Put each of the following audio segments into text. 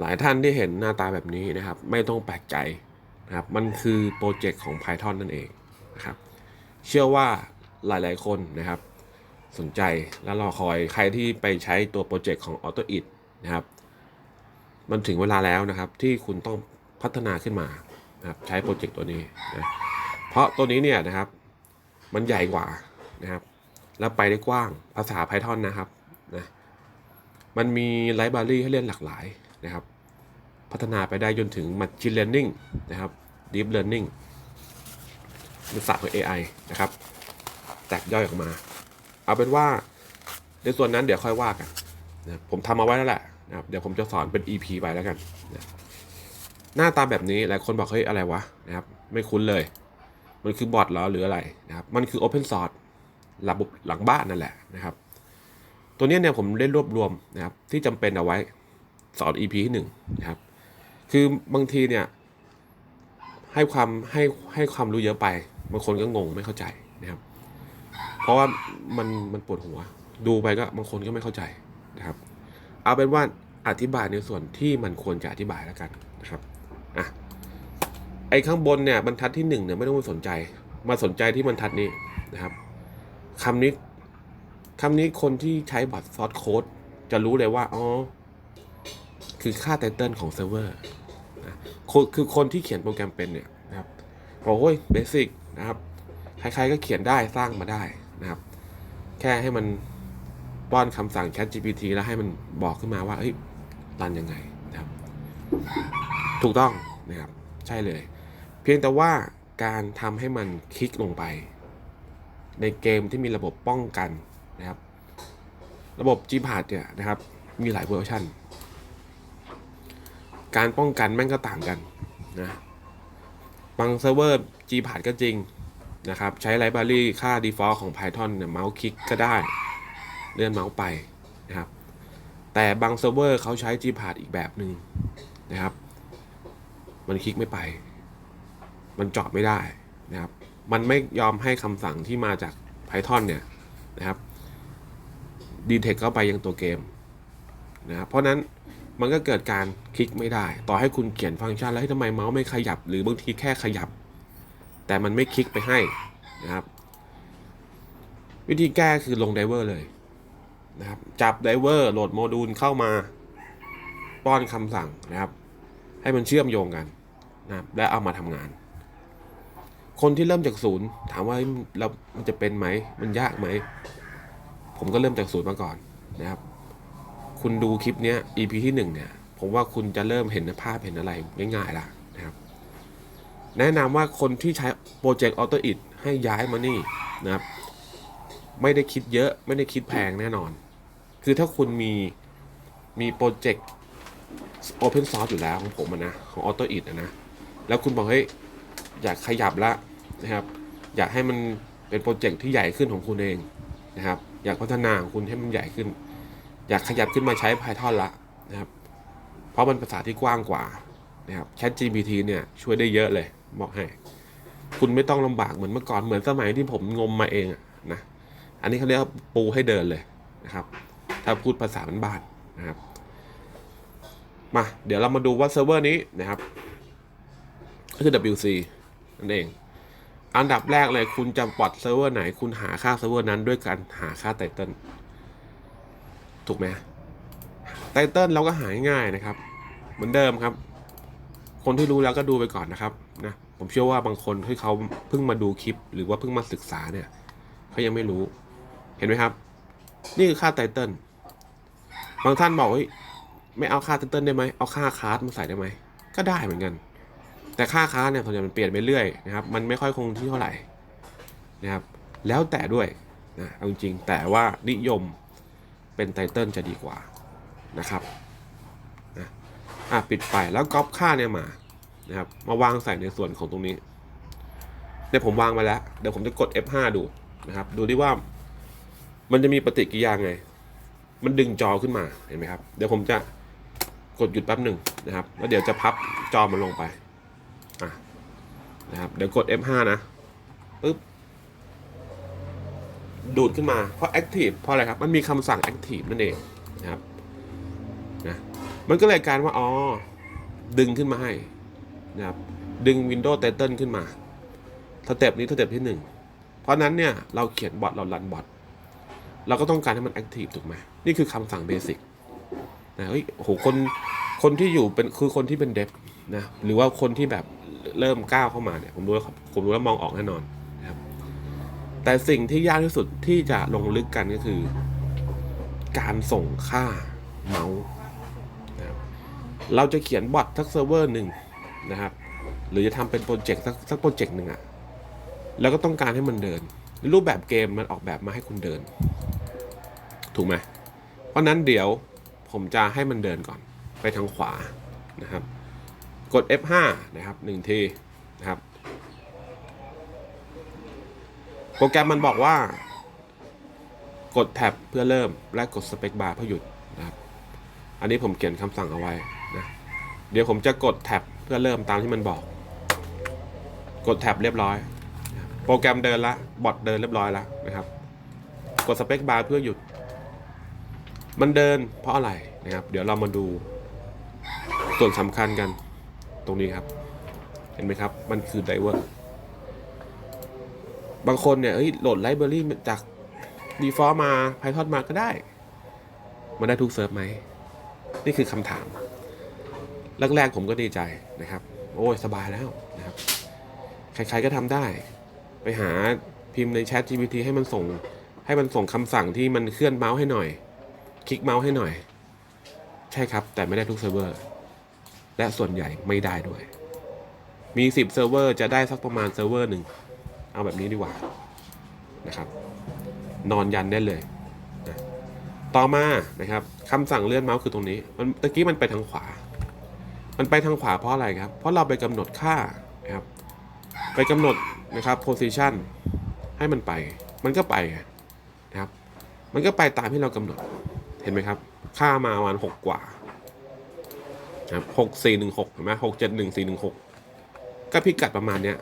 หลายท่านที่เห็นหน้าตาแบบนี้นะครับ ไม่ต้องแปลกใจนะครับ มันคือโปรเจกต์ของ Python นั่นเองนะครับ เชื่อว่าหลายๆคนนะครับ สนใจและรอคอยใครที่ไปใช้ตัวโปรเจกต์ของ AutoIt นะครับ มันถึงเวลาแล้วนะครับที่คุณต้องพัฒนาขึ้นมานะครับใช้โปรเจกต์ตัวนี้นะเพราะตัวนี้เนี่ยนะครับมันใหญ่กว่านะครับ แล้วไปได้กว้างภาษา Python นะครับนะมันมีไลบรารีให้เล่นหลากหลาย นะครับ พัฒนาไปได้จนถึง Machine Learning นะครับ Deep Learning เป็นศาสตร์ของ AI นะครับ แตกย่อยออกมา เอาเป็นว่าในส่วนนั้นเดี๋ยวค่อยว่ากันนะผมทำมาไว้แล้วแหละนะครับเดี๋ยวผมจะสอนเป็น EP ไปแล้วกันนะหน้าตาแบบนี้หลายคนบอกเฮ้ยอะไรวะนะครับ ไม่คุ้นเลย มันคือบอทเหรอหรืออะไรนะครับ มันคือ Open Source ระบบหลังบ้านนั่นแหละนะครับ ตัวนี้เนี่ยผมได้รวบรวมนะครับที่จำเป็นเอาไว้ สอน EP ที่หนึ่งนะครับ คือบางทีเนี่ย ให้ความให้ให้ความรู้เยอะไปบางคนก็งงไม่เข้าใจนะครับ เพราะว่ามันมันปวดหัว ดูไปก็บางคนก็ไม่เข้าใจนะครับ เอาเป็นว่าอธิบายในส่วนที่มันควรจะอธิบายแล้วกันนะครับอะไอ้ข้างบนเนี่ยบรรทัดที่หนึ่งเนี่ยไม่ต้องไปสนใจ มาสนใจที่บรรทัดนี้นะครับคำนี้คำนี้คนที่ใช้บัตรซอสโค้ดจะรู้เลยว่า อ๋อ คือค่าไตเติลของเซิร์ฟเวอร์นะค,คือคนที่เขียนโปรแกรมเป็นเนี่ยนะครับบอกโอ้ยเบสิกนะครับใครๆก็เขียนได้สร้างมาได้นะครับ แค่ให้มันป้อนคำสั่ง Chat GPT แล้วให้มันบอกขึ้นมาว่าเฮ้ยรันยังไงนะครับ ถูกต้องนะครับ ใช่เลย เพียงแต่ว่าการทำให้มันคลิกลงไป ในเกมที่มีระบบป้องกันนะครับ ระบบ Gpad เนี่ยนะครับ มีหลายเวอร์ชัน การป้องกันแม่งก็ต่างกันนะบางเซิร์ฟเวอร์ Gpad ก็จริงนะครับ ใช้ไลบรารีค่า default ของ Python เนี่ยเมาส์คลิกก็ได้ เลื่อนเมาส์ไปนะครับ แต่บางเซิร์ฟเวอร์เขาใช้ Gpad อีกแบบหนึ่งนะครับ มันคลิกไม่ไป มันจาะไม่ได้นะครับ มันไม่ยอมให้คำสั่งที่มาจาก Python เนี่ยนะครับดีเทคเข้าไปยังตัวเกมนะครับเพราะนั้น มันก็เกิดการคลิกไม่ได้ ต่อให้คุณเขียนฟังก์ชันแล้วให้ทำไมเมาส์ไม่ขยับ หรือบางทีแค่ขยับ แต่มันไม่คลิกไปให้นะครับ วิธีแก้คือลงไดเวอร์เลยนะครับ จับไดเวอร์โหลดโมดูลเข้ามา ป้อนคำสั่งนะครับ ให้มันเชื่อมโยงกันนะครับและเอามาทำงาน คนที่เริ่มจากศูนย์ ถามว่าเฮ้ยเรามันจะเป็นไหม มันยากไหม ผมก็เริ่มจากศูนย์มาก่อนนะครับ คุณดูคลิปนี้ EP ที่หนึ่งเนี่ย ผมว่าคุณจะเริ่มเห็นภาพเห็นอะไรง่ายๆละนะครับ แนะนำว่าคนที่ใช้โปรเจกต์ Auto It ให้ย้ายมานี่นะครับ ไม่ได้คิดเยอะไม่ได้คิดแพงแน่นอน คือถ้าคุณมีมีโปรเจกต์ Open Source อยู่แล้วของผมนะ ของ Auto It อะนะ แล้วคุณบอกเฮ้ยอยากขยับละนะครับ อยากให้มันเป็นโปรเจกต์ที่ใหญ่ขึ้นของคุณเองนะครับ อยากพัฒนาของคุณให้มันใหญ่ขึ้น อยากขยับขึ้นมาใช้ Python ละนะครับ เพราะมันภาษาที่กว้างกว่านะครับ ChatGPT เนี่ยช่วยได้เยอะเลยบอกให้ คุณไม่ต้องลำบากเหมือนเมื่อก่อนเหมือนสมัยที่ผมงมมาเองนะ อันนี้เขาเรียกว่าปูให้เดินเลยนะครับ ถ้าพูดภาษาบ้านๆนะครับ มาเดี๋ยวเรามาดูว่าเซิร์ฟเวอร์นี้นะครับก็คือ WC นั่นเอง อันดับแรกเลยคุณจะปลดเซิร์ฟเวอร์ไหน คุณหาค่าเซิร์ฟเวอร์นั้นด้วยการหาค่าไตเติล ถูกไหมไตเติลเราก็หาง่ายนะครับ เหมือนเดิมครับ คนที่รู้แล้วก็ดูไปก่อนนะครับนะผมเชื่อว่าบางคนที่เขาเพิ่งมาดูคลิป หรือว่าเพิ่งมาศึกษาเนี่ยเขายังไม่รู้ เห็นไหมครับ นี่คือค่าไตเติลบางท่านบอกเฮ้ยไม่เอาค่าไตเติลได้ไหมเอาค่าคลาสมาใส่ได้ไหมก็ได้เหมือนกัน แต่ค่าคลาสเนี่ยส่วนใหญ่มันเปลี่ยนไปเรื่อยนะครับ มันไม่ค่อยคงที่เท่าไหร่นะครับ แล้วแต่ด้วยนะเอาจริงแต่ว่านิยม เป็นไตเติลจะดีกว่านะครับนะอะปิดไปแล้วก๊อปค่าเนี่ยมานะครับมาวางใส่ในส่วนของตรงนี้เดี๋ยวผมวางมาแล้ว เดี๋ยวผมจะกด F5 ดูนะครับ ดูดิว่ามันจะมีปฏิกิริยาไง มันดึงจอขึ้นมาเห็นไหมครับ เดี๋ยวผมจะกดหยุดแป๊บหนึ่งนะครับ แล้วเดี๋ยวจะพับจอมันลงไปอะนะครับ เดี๋ยวกด F5 นะปึ๊บ ดูดขึ้นมา เพราะ active เพราะอะไรครับ มันมีคำสั่ง active นั่นเองนะครับนะมันก็เลยการว่า อ๋อ ดึงขึ้นมาให้นะครับดึง Windows Title ขึ้นมาสเต็ปนี้สเต็ปที่หนึ่งเพราะนั้นเนี่ย เราเขียนบอทเรารันบอทเราก็ต้องการให้มันแอคทีฟถูกไหมนี่คือคำสั่งเบสิกนะเฮ้ยโหคนคนที่อยู่เป็นคือคนที่เป็นเดฟนะหรือว่าคนที่แบบเริ่มก้าวเข้ามาเนี่ยผมรู้ว่าผมรู้ว่ามองออกแน่นอน แต่สิ่งที่ยากที่สุดที่จะลงลึกกันก็คือ การส่งค่าเมาส์เราจะเขียนบอทสักเซิร์ฟเวอร์หนึ่งนะครับ หรือจะทำเป็นโปรเจกต์สักสักโปรเจกต์หนึ่งอะแล้วก็ต้องการให้มันเดิน รูปแบบเกมมันออกแบบมาให้คุณเดิน ถูกไหมเพราะนั้นเดี๋ยวผมจะให้มันเดินก่อนไปทางขวานะครับ กด F5 นะครับหนึ่งทีนะครับ โปรแกรมมันบอกว่า กดแท็บเพื่อเริ่มและกดสเปคบาร์เพื่อหยุดนะครับ อันนี้ผมเขียนคำสั่งเอาไว้นะ เดี๋ยวผมจะกดแท็บเพื่อเริ่มตามที่มันบอก กดแท็บเรียบร้อย โปรแกรมเดินละ บอทเดินเรียบร้อยแล้วนะครับ กดสเปคบาร์เพื่อหยุด มันเดินเพราะอะไรนะครับ เดี๋ยวเรามาดูส่วนสำคัญกันตรงนี้ครับ เห็นไหมครับ มันคือไดเวอร์ บางคนเนี่ยโหลดไลบรารีจากดีฟอ l t มา Python มาก็ได้ มันได้ทุกเซิร์ฟไหม นี่คือคำถาม แรกๆผมก็ดีใจนะครับ โอ้ย สบายแล้วนะครับ ใครๆก็ทำได้ ไปหาพิมพ์ใน Chat GPT ให้มันส่ง ให้มันส่งคำสั่งที่มันเคลื่อนเมาส์ให้หน่อย คลิกเมาส์ให้หน่อย ใช่ครับ แต่ไม่ได้ทุกเซิร์ฟเวอร์ และส่วนใหญ่ไม่ได้ด้วย มี 10 เซิร์ฟเวอร์จะได้สักประมาณเซิร์ฟเวอร์หนึ่ง เอาแบบนี้ดีกว่านะครับนอนยันได้เลยนะต่อมานะครับคำสั่งเลื่อนเมาส์คือตรงนี้มันตะกี้มันไปทางขวา มันไปทางขวาเพราะอะไรครับ เพราะเราไปกำหนดค่านะครับไปกำหนดนะครับ position ให้มันไป มันก็ไปนะครับ มันก็ไปตามที่เรากำหนดเห็นไหมครับ ค่ามาประมาณหกกว่าครับหกสี่หนึ่งหกเห็นไหมหกเจ็ดหนึ่งสี่หนึ่งหกก็พิกัดประมาณเนี้ย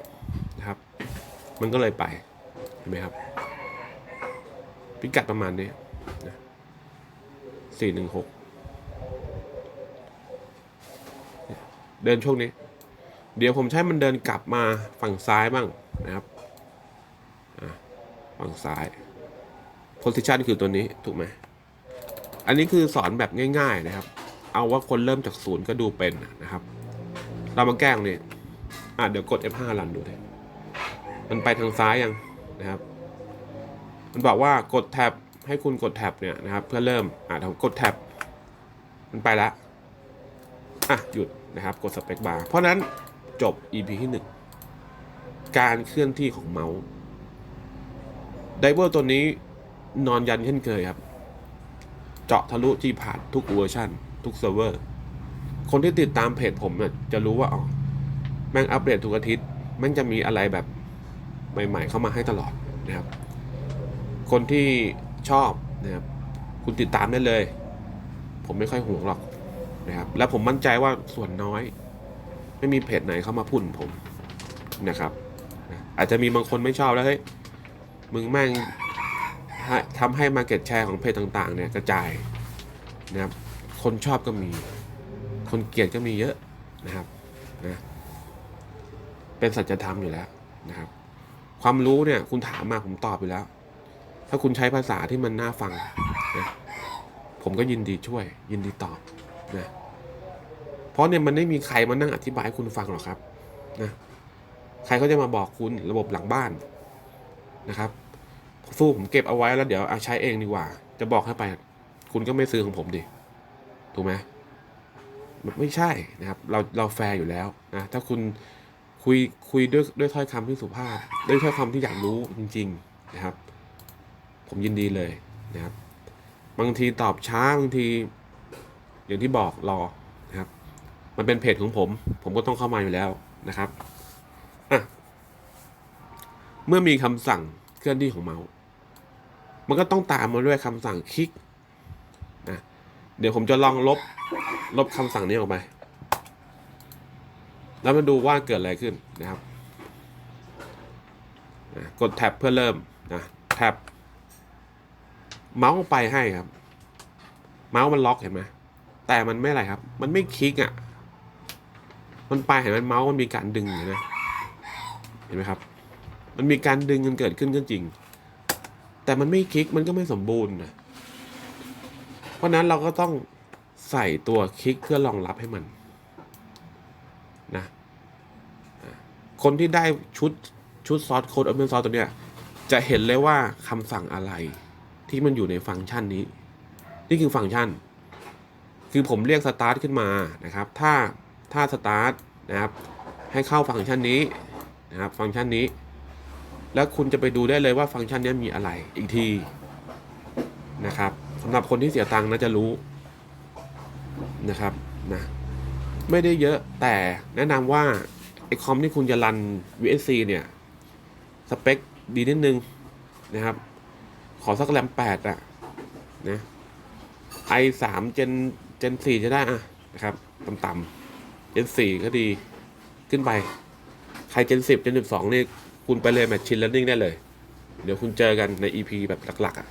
มันก็เลยไปเห็นไหมครับ พิกัดประมาณนี้สี่หนึ่งหกเดินช่วงนี้ เดี๋ยวผมใช้มันเดินกลับมาฝั่งซ้ายบ้างนะครับฝั่งซ้าย position คือตัวนี้ถูกไหมอันนี้คือสอนแบบง่าย ๆนะครับ เอาว่าคนเริ่มจากศูนย์ก็ดูเป็นนะครับ เรามาแก้ตรงนี้อะเดี๋ยวกด F5 รันดูเลย มันไปทางซ้ายยังนะครับ มันบอกว่ากดแท็บให้คุณกดแท็บเนี่ยนะครับ เพื่อเริ่มอะผมกดแท็บมันไปละอะหยุดนะครับกดสเปคบาร์เพราะนั้นจบ EP ที่ 1 การเคลื่อนที่ของเมาส์ไดเวอร์ตัวนี้นอนยันเช่นเคยครับ เจาะทะลุที่ผ่านทุกเวอร์ชันทุกเซิร์ฟเวอร์ คนที่ติดตามเพจผมเนี่ยจะรู้ว่าอ๋อแม่งอัปเดตทุกอาทิตย์ แม่งจะมีอะไรแบบ ใหม่ ๆ เข้ามาให้ตลอดนะครับ คนที่ชอบนะครับคุณติดตามได้เลย ผมไม่ค่อยห่วงหรอกนะครับ และผมมั่นใจว่าส่วนน้อย ไม่มีเพจไหนเข้ามาพูดถึงผมนะครับนะอาจจะมีบางคนไม่ชอบแล้วเฮ้ยมึงแม่งทำให้มาเก็ตแชร์ของเพจต่างๆเนี่ยกระจายนะครับ คนชอบก็มี คนเกลียดก็มีเยอะนะครับนะเป็นสัจธรรมอยู่แล้วนะครับ ความรู้เนี่ย คุณถามมาผมตอบอยู่แล้ว ถ้าคุณใช้ภาษาที่มันน่าฟังนะผมก็ยินดีช่วย ยินดีตอบนะเพราะเนี่ยมันไม่มีใครมานั่งอธิบายให้คุณฟังหรอกครับนะใครเขาจะมาบอกคุณระบบหลังบ้านนะครับสู้ผมเก็บเอาไว้แล้วเดี๋ยวเอาใช้เองดีกว่า จะบอกให้ไป คุณก็ไม่ซื้อของผมดิถูกไหมมันไม่ใช่นะครับ เราเราแฟร์อยู่แล้วนะถ้าคุณ คุยคุยด้วยด้วยถ้อยคำที่สุภาพ ด้วยถ้อยคำที่อยากรู้จริง ๆนะครับ ผมยินดีเลยนะครับ บางทีตอบช้าบางที อย่างที่บอกรอนะครับ มันเป็นเพจของผม ผมก็ต้องเข้ามาอยู่แล้วนะครับอะเมื่อมีคำสั่งเคลื่อนที่ของเมาส์มันก็ต้องตามมาด้วยคำสั่งคลิกนะเดี๋ยวผมจะลองลบลบคำสั่งนี้ออกไป แล้วมาดูว่าเกิดอะไรขึ้นนะครับกดแท็บเพื่อเริ่มนะแท็บเมาส์ไปให้ครับ เมาส์มันล็อกเห็นไหมแต่มันไม่อะไรครับ มันไม่คลิกอะ่ะ มันไปเห็นมันเมาส์มันมีการดึงอยู่นะเห็นไหมครับ มันมีการดึงกันเกิดขึ้นก็จริง แต่มันไม่คลิกมันก็ไม่สมบูรณ์นะเพราะฉะนั้นเราก็ต้องใส่ตัวคลิกเพื่อรองรับให้มัน นะคนที่ได้ชุดชุดซอสโค้ด Open Source ตัวเนี้ยจะเห็นเลยว่าคำสั่งอะไรที่มันอยู่ในฟังก์ชันนี้ นี่คือฟังก์ชัน คือผมเรียกสตาร์ทขึ้นมานะครับ ถ้าถ้าสตาร์ทนะครับ ให้เข้าฟังก์ชันนี้นะครับ ฟังก์ชันนี้ แล้วคุณจะไปดูได้เลยว่าฟังก์ชันนี้มีอะไรอีกทีนะครับสำหรับคนที่เสียตังค์นะจะรู้นะครับนะ ไม่ได้เยอะแต่แนะนำว่าไอคอมที่คุณจะรัน VSC เนี่ย สเปคดีนิดนึงนะครับ ขอสักแรมแปดอะนะไอสามเจนเจนสี่จะได้อะนะครับต่ำๆเจนสี่ก็ดีขึ้นไป ใครเจนสิบเจนสิบสองนี่ คุณไปเลยแมชชินแล้วนิ่งได้เลย เดี๋ยวคุณเจอกันใน EP แบบหลัก ๆอะ